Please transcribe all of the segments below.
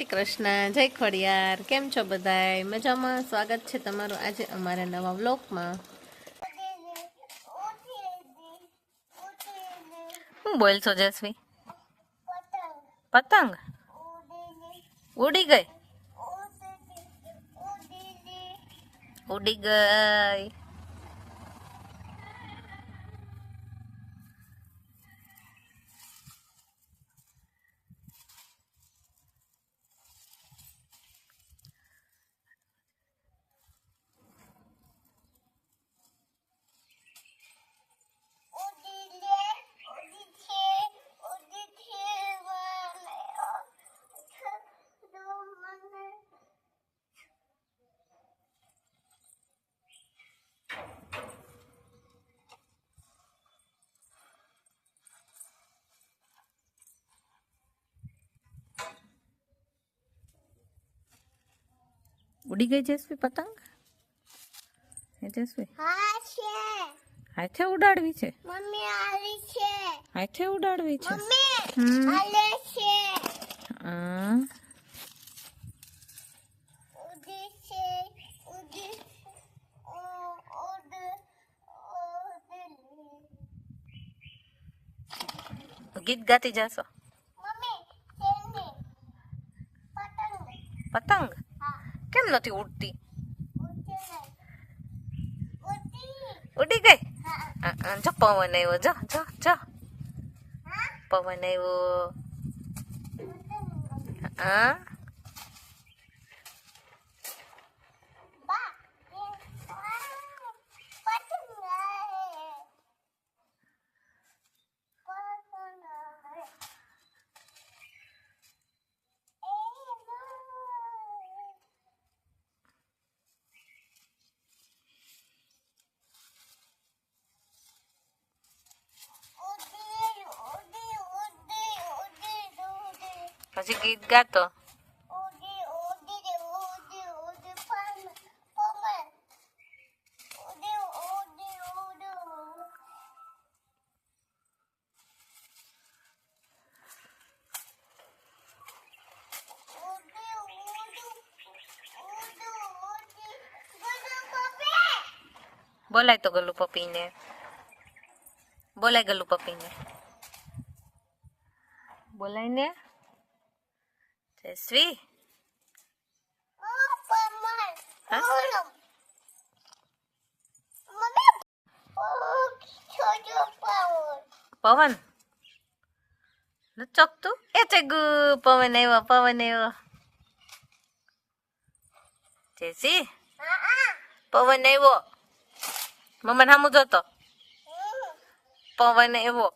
શ્રી કૃષ્ણ, જય ખોડિયાર, કેમ છો બધાય? મજામાં? સ્વાગત છે તમારું આજે અમારા નવા વ્લોગમાં. હું બોલશો જસવી? પતંગ? ઉડી ગઈ? ઉડી ગઈ. ઉડી ગઈ જસવી પતંગ હે જસવી હા છે હાથે ઉડાડવી છે મમ્મી આવી છે હાથે ઉડાડવી છે મમ્મી હમ આલે છે આ, ઉડી છે ઉડી ઓ ઉડ ઉડ ગીત ગાતી જાશો મમ્મી તેની પતંગ પતંગ હા કેમ નથી ઉડતી ઉડે ગઈ જો પવન આવ્યો જો જો જો પવન આવ્યો હા બા એ પતંગ આવે પતંગ આવે એ ના ઉડી ઉડી ઉડી ઉડી ઉડી પછી ગીત ગાતો ઉડી ઉડી ઉડી ઉડી પમ પમ ઉડી ઉડી પાવર પવન ચોકતું એ તે ગુ પવન આવ્યો પવન આવ્યો જેસી પવન આવ્યો મમ્મા સામું જોતો પવન આવ્યો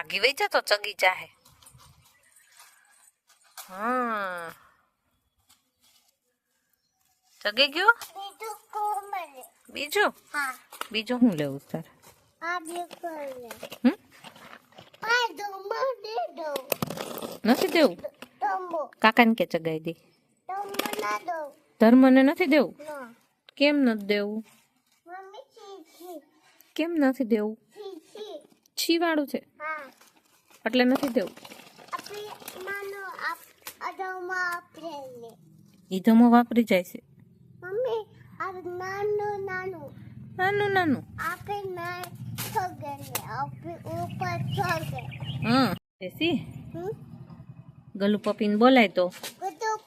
માગી વઈ જતો ચગી ચાહે હા ચગી ગયો બીજું કોમલે બીજું હા બીજું શું લેવું તારે આ બી કોમલે હમ આ દો મને દો નથી દેવું તંબો કાકાને કે ચગાઈ દે તંબો ના દો ધર્મને નથી દેવું ના કેમ નથી દેવું મમ્મી ચીચી કેમ નથી દેવું ચીચી છીવાળું છે. હા. એટલે નથી દેવું. ઈધમો વાપરી જાય છે. નાનું નાનું. હા એસી ગલુ પપ્પીને બોલાય તો. પતંગ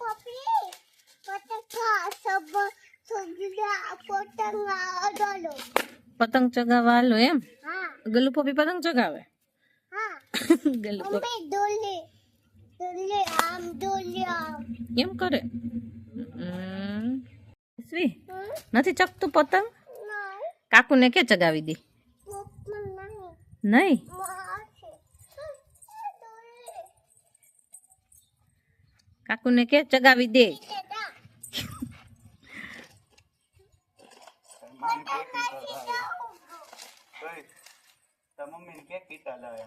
પતંગ પતંગ ચગાવવા હાલો એમ? હા. ગલુ પપ્પી પતંગ ચગાવે? હા. ગલુ પપ્પી મમ્મી ડોલી ડોલી આમ ડોલી આમ. એમ કરે. નથી ચકતું પતંગ? કાકુને કે ચગાવી દે? નહીં. કાકુને કે ચગાવી દે? મમ્મીને કેક પીતા લાવે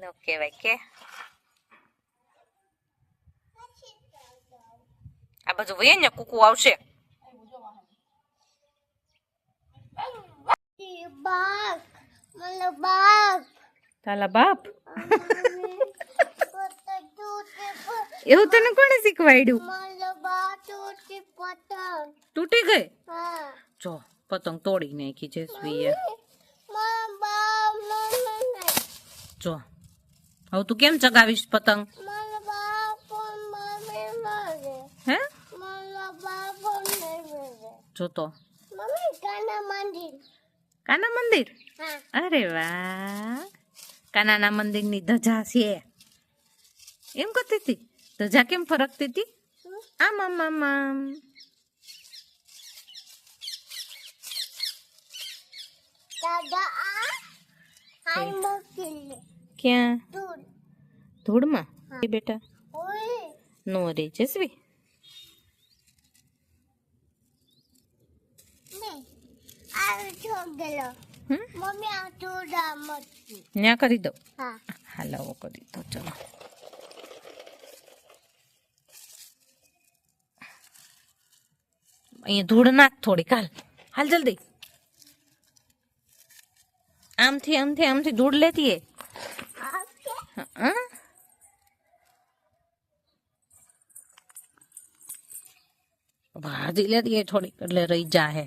નો કહેવાય કે. આ બાજુ વહી ને કુકુ આવશે. તાલા બાપ. એવું તને કોણે શીખવાડ્યું? મને બા તૂટી ગઈ? હા. જો. પતંગ તોડી નાખી બા જો, હવે તું કેમ ચગાવીશ પતંગ? હે? જો તો મમ્મી કાના મંદિર કાના મંદિર? અરે વાહ. કાનાના મંદિરની ધજા છે. એમ કરતી હતી? ધજા કેમ ફરકતી હતી? આમ આમ આમ આમ. ક્યાં? ધૂળમાં? બેટા. નો રે જસવી. ન્યા કરી દો હાલો કરી દો ચલો. અહીંયા ધૂળ નાખ થોડી હાલ. હાલ જલ્દી. આમથી આમથી આમથી ધૂળ લેતી એ ઓકે હા ભાજી લેતી એ થોડીક એટલે રહી જાહે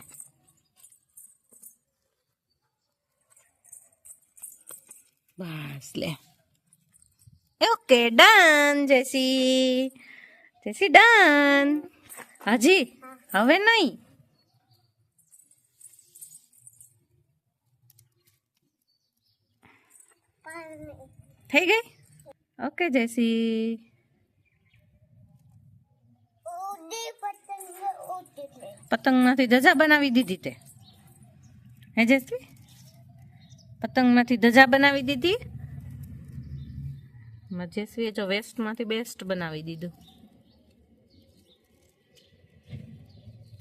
બસ લે ઓકે ડન જેસી જેસી ડન હજી હવે નહીં થઈ ગઈ? ઓકે જયસી પતંગમાંથી ધજા બનાવી દીધી તે. હે જેસી પતંગમાંથી ધજા બનાવી દીધી? મજેસવીએ જો વેસ્ટમાંથી બેસ્ટ બનાવી દીધું.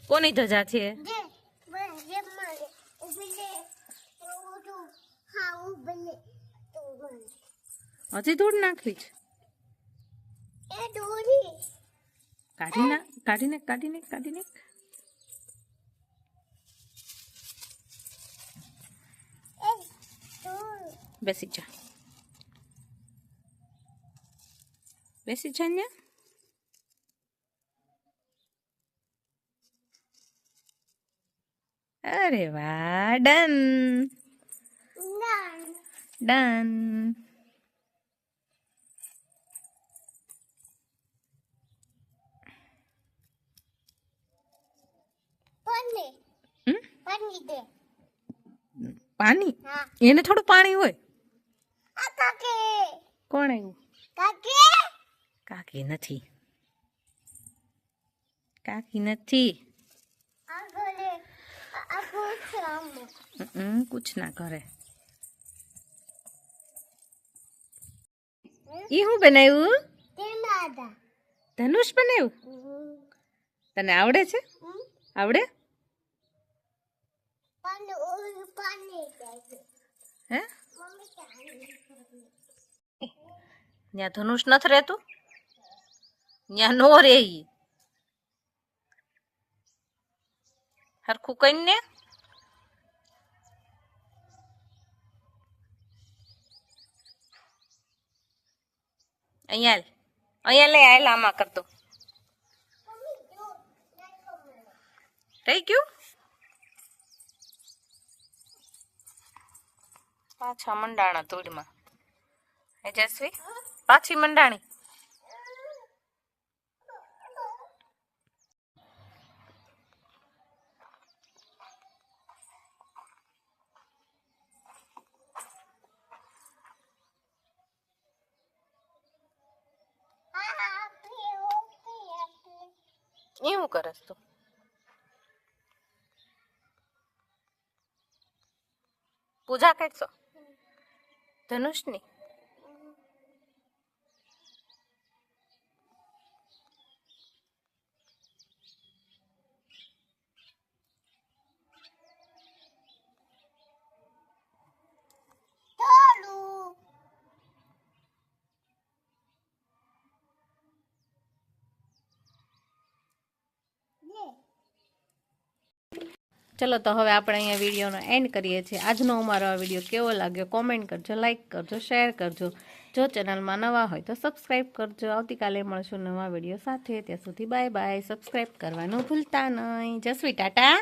કોની ધજા છે? હા હજી ધૂળ નાખવી છે. એ દોરી. કાઢી ના કાઢીને કાઢીને કાઢીને એ દોર. બેસી જા. બેસી જા ને અરે વાહ ડન. ના ડન પાણી? એને થોડું પાણી હોય? કોણ આવ્યું કાકી? નથી. કાકી નથી. કુછ ના કરે ઈ હું બનાવ્યું? ધનુષ બનાવ્યું? તને આવડે છે? આવડે? હે? ત્યાં ધનુષ નથી રહેતું? ત્યાં નો રે સરખું કઈ કઈને અહીંયા. અહીંયા લઈ આયલા આમાં કરતો થઈ ગયું? પાછા મંડાણા હે જસવી? પાછી મંડાણી. એવું કરસ તું પૂજા કરશો ધનુષની ચલો તો હવે આપણે અહીંયા વિડીયોનો એન્ડ કરીએ છીએ. આજનો અમારો આ વીડિયો કેવો લાગ્યો કોમેન્ટ કરજો લાઇક કરજો શેર કરજો. જો ચેનલમાં નવા હોય તો સબસ્ક્રાઈબ કરજો. આવતીકાલે મળશું નવા વીડિયો સાથે. ત્યાં સુધી બાય બાય સબસ્ક્રાઈબ કરવાનું ભૂલતા નહીં. જસવી ટાટા.